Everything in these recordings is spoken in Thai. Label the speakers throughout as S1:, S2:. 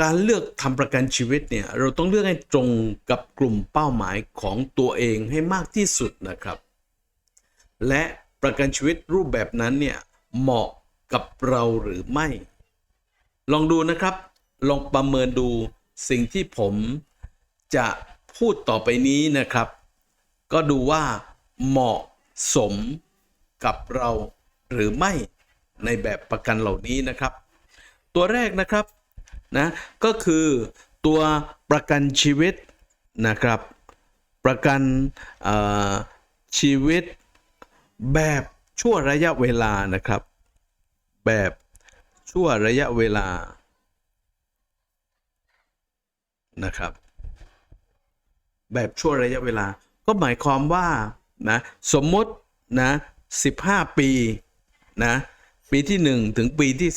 S1: การเลือกทำประกันชีวิตเนี่ยเราต้องเลือกให้ตรงกับกลุ่มเป้าหมายของตัวเองให้มากที่สุดนะครับ และประกันชีวิตรูปแบบนั้นเนี่ยเหมาะกับเราหรือไม่ ลองดูนะครับ ลองประเมินดูสิ่งที่ผมจะพูดต่อไปนี้นะครับ ก็ดูว่าเหมาะสมกับเราหรือไม่ในแบบประกันเหล่านี้นะครับ ตัวแรกนะครับ นะก็คือตัวประกันชีวิตนะครับ ประกันชีวิตแบบชั่วระยะเวลานะครับ แบบชั่วระยะเวลานะครับ แบบชั่วระยะเวลา ก็หมายความว่านะสมมตินะ15 ปีนะปีที่ 1 ถึงปีที่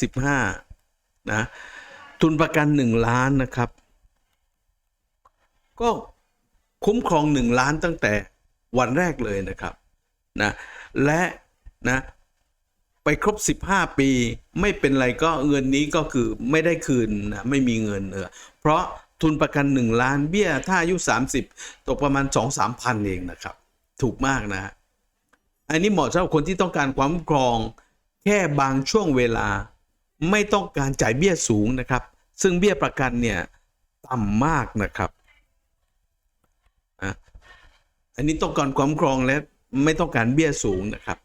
S1: 15นะ ทุนประกัน1ล้านนะครับ ก็คุ้มครอง1ล้านตั้งแต่วันแรกเลยนะครับนะและนะไปครบ 15 ปีไม่เป็นไรก็เงินนี้ก็คือไม่ได้คืนนะไม่มีเงินเออเพราะทุนประกัน 1 ล้านเบี้ยถ้าอายุ 30 ตกประมาณ 2-3พันเองนะครับ ถูกมากนะ อันนี้เหมาะสำหรับคนที่ต้องการความคุ้มครองแค่บางช่วงเวลา ไม่ต้องการจ่ายเบี้ยสูงนะครับ ซึ่งเบี้ยประกันเนี่ยต่ำมากนะครับอันนี้ต้องการความคุ้มครองและไม่ต้องการเบี้ยสูงนะครับ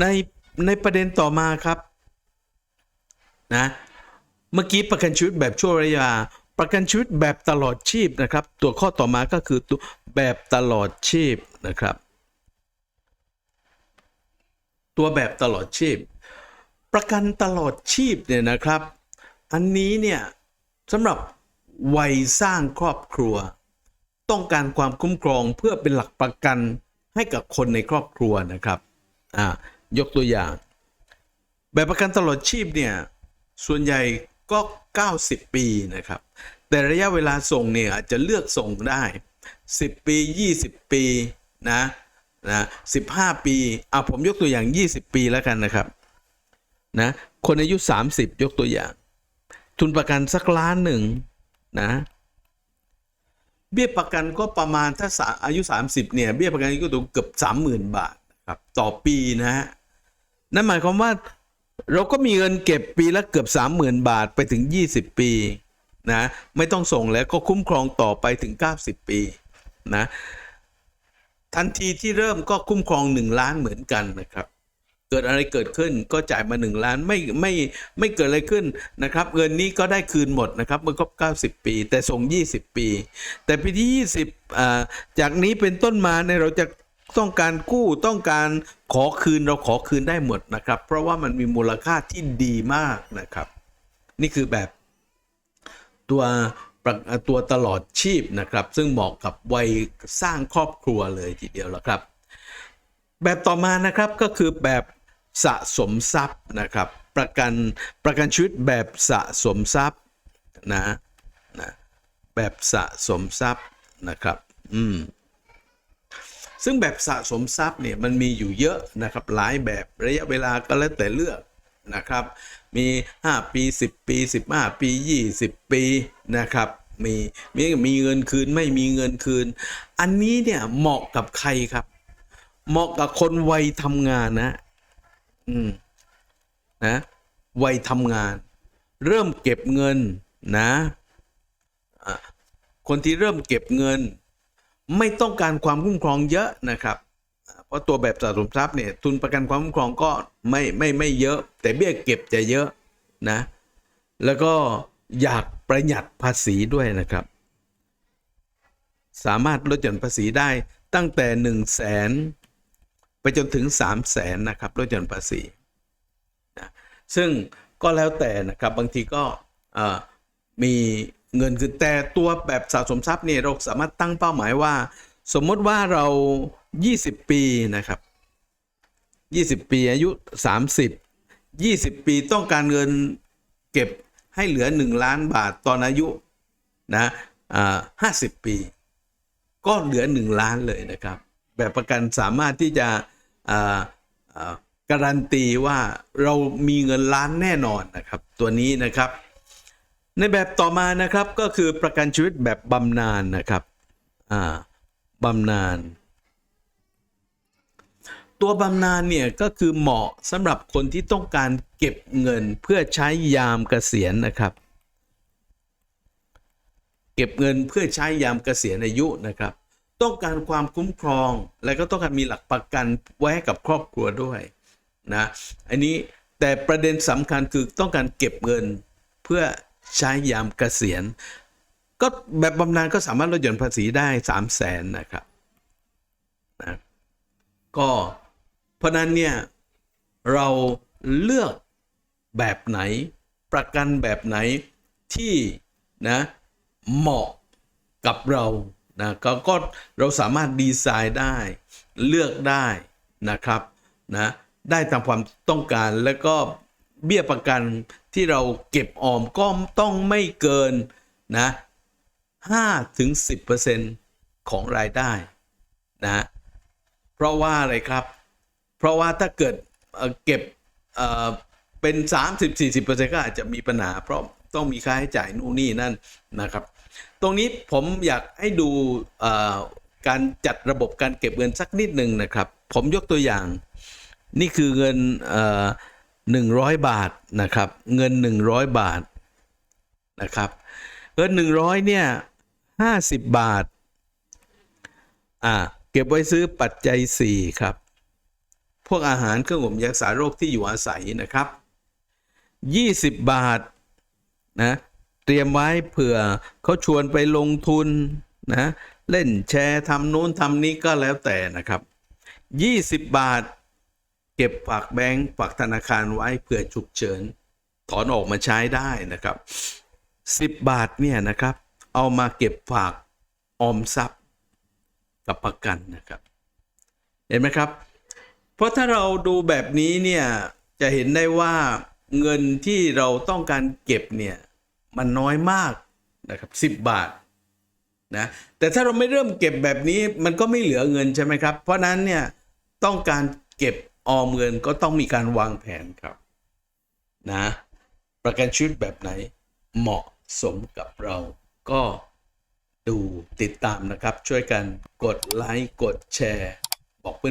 S1: ในในประเด็นต่อมาครับนะเมื่อกี้ประกันชีวิตแบบชั่วระยะประกันชีวิตแบบตลอดชีพนะครับ ตัวข้อต่อมาก็คือตัวแบบตลอดชีพนะครับ ตัวแบบตลอดชีพ ประกันตลอดชีพเนี่ยนะครับ อันนี้เนี่ยสำหรับวัยสร้างครอบครัว ต้องการความคุ้มครองเพื่อเป็นหลักประกันให้กับคนในครอบครัวนะครับอ่ายกตัวอย่าง แบบประกันตลอดชีพเนี่ยส่วนใหญ่ก็ 90 ปีนะครับ แต่ระยะเวลาส่งเนี่ยอาจจะเลือกส่งได้ 10 ปี 20 ปีนะนะ15 ปีอะผมยกตัวอย่าง 20 ปีแล้วกันนะครับ นะคนอายุ 30 ยกตัวอย่าง ทุนประกันสักล้านหนึ่งนะเบี้ยประกันก็ประมาณถ้าสาอายุ 30เนี่ยเบี้ยประกันก็ตกเกือบ 30,000 บาทครับต่อปีนะฮะนั่นหมายความว่าเราก็มีเงินเก็บปีละเกือบ 30,000 บาทไปถึง 20 ปีนะไม่ต้องส่งแล้วก็คุ้มครองต่อไปถึง 90 ปีนะทันทีที่เริ่มก็คุ้มครอง 1 ล้านเหมือนกันนะครับ เกิดอะไรเกิดขึ้นก็จ่ายมา 1 ล้านไม่ไม่ไม่เกิดอะไรขึ้นนะครับเงินนี้ก็ได้คืนหมดนะครับเมื่อครบ 90 ปี แต่ส่ง 20 ปี แต่ปีที่ 20อ่าจากนี้เป็นต้นมาเนี่ยเราจะต้องการกู้ต้องการขอคืนเราขอคืนได้หมดนะครับ เพราะว่ามันมีมูลค่าที่ดีมากนะครับ นี่คือแบบตัวตัวตลอดชีพนะครับ ซึ่งเหมาะกับวัยสร้างครอบครัวเลยทีเดียวละครับ แบบต่อมานะครับก็คือแบบ สะสมทรัพย์นะครับ ประกันประกันชีวิตแบบสะสมทรัพย์นะนะแบบสะสมทรัพย์นะครับ อืมซึ่งแบบสะสมทรัพย์เนี่ยมันมีอยู่เยอะนะครับหลายแบบระยะเวลาก็แล้วแต่เลือกนะครับ มี 5 ปี 10 ปี 15 ปี 20 ปีนะครับมีมีมีเงินคืนไม่มีเงินคืน อันนี้เนี่ยเหมาะกับใครครับ เหมาะกับคนวัยทำงานนะ อืมนะวัยทำงาน เริ่มเก็บเงินนะคนที่เริ่มเก็บเงิน ไม่ต้องการความคุ้มครองเยอะนะครับ เพราะตัวแบบสะสมทรัพย์เนี่ยทุนประกันความคุ้มครองก็ไม่ไม่ไม่เยอะ แต่เบี้ยเก็บจะเยอะนะแล้วก็อยากประหยัดภาษีด้วยนะครับ สามารถลดหย่อนภาษีได้ตั้งแต่1นึ่งแสน ไปจนถึง 3 0 0แสนนะครับลดหย่อนภาษีนะซึ่งก็แล้วแต่นะครับบางทีก็มีเงินคือแต่ตัวแบบสะสมทรัพย์เนี่ยเราสามารถตั้งเป้าหมายว่า สมมติว่าเรา 20 ปีนะครับ 20 ปีอายุ 30 20 ปีต้องการเงินเก็บให้เหลือ 1 ล้านบาทตอนอายุนะอ่า50ปี ก็เหลือ 1 ล้านเลยนะครับ แบบประกันสามารถที่จะ การันตีว่าเรามีเงินล้านแน่นอนนะครับ ตัวนี้นะครับ ในแบบต่อมานะครับก็คือประกันชีวิตแบบบำนาญนะครับบำนาญตัวบำนาญเนี่ยก็คือเหมาะสำหรับคนที่ต้องการเก็บเงินเพื่อใช้ยามเกษียณนะครับ เก็บเงินเพื่อใช้ยามเกษียณอายุนะครับ ต้องการความคุ้มครอง และก็ต้องการมีหลักประกันไว้ให้กับครอบครัวด้วยนะอันนี้แต่ประเด็นสำคัญคือต้องการเก็บเงินเพื่อใช้ยามเกษียณ ก็แบบบำนาญก็สามารถลดหย่อนภาษีได้3 0 0แสนนะครับนะก็เพราะนั้นเนี่ยเราเลือกแบบไหนประกันแบบไหนที่นะเหมาะกับเรา นะก็ก็เราสามารถดีไซน์ได้เลือกได้นะครับนะได้ตามความต้องการแล้วก็เบี้ยประกันที่เราเก็บออมก็ต้องไม่เกินนะ5ถึง10%ของรายได้นะเพราะว่าอะไรครับ เพราะว่าถ้าเกิดเเก็บเอ่อเป็น 30-40%ก็อาจจะมีปัญหาเพราะ ต้องมีค่าใช้จ่ายนู่นนี่นั่นนะครับ ตรงนี้ผมอยากให้ดูการจัดระบบการเก็บเงินสักนิดหนึ่งนะครับ ผมยกตัวอย่าง นี่คือเงินหนึ่งร้อยบาทนะครับ เงินหนึ่งร้อยบาทนะครับเงินหนึ่งร้อยเนี่ยห้าสิบบาทอ่าเก็บไว้ซื้อปัจจัยสี่ครับ พวกอาหารเครื่องดื่มยารักษาโรคที่อยู่อาศัยนะครับยี่สิบบาท นะเตรียมไว้เผื่อเขาชวนไปลงทุนนะเล่นแชร์ทำโน้นทำนี้ก็แล้วแต่นะครับยี่สิบบาท เก็บฝากแบงก์ฝากธนาคารไว้เผื่อฉุกเฉิน ถอนออกมาใช้ได้นะครับสิบบาทเนี่ยนะครับ เอามาเก็บฝากออมทรัพย์กับประกันนะครับ เห็นไหมครับ เพราะถ้าเราดูแบบนี้เนี่ยจะเห็นได้ว่า เงินที่เราต้องการเก็บเนี่ยมันน้อยมากนะครับสิบบาทนะแต่ถ้าเราไม่เริ่มเก็บแบบนี้มันก็ไม่เหลือเงินใช่ไหมครับ เพราะนั้นเนี่ยต้องการเก็บออมเงินก็ต้องมีการวางแผนครับนะประกันชีวิตแบบไหนเหมาะสมกับเราก็ดูติดตามนะครับ ช่วยกันกดไลค์กดแชร์ บอกเพื่อน